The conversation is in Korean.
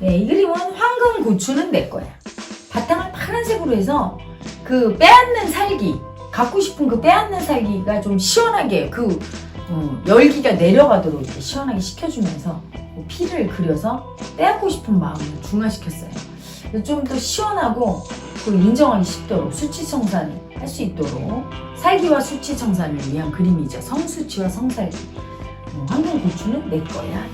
네, 이 그림은 황금 고추는 내 거야. 바탕을 파란색으로 해서 그 빼앗는 살기, 갖고 싶은 그 빼앗는 살기가 좀 시원하게 그 음, 열기가 내려가도록 이렇게 시원하게 식혀주면서 그 피를 그려서 빼앗고 싶은 마음을 중화시켰어요. 좀 더 시원하고 그 인정하기 쉽도록 수치청산 할수 있도록 살기와 수치청산을 위한 그림이죠. 성수치와 성살기. 음, 황금 고추는 내 거야.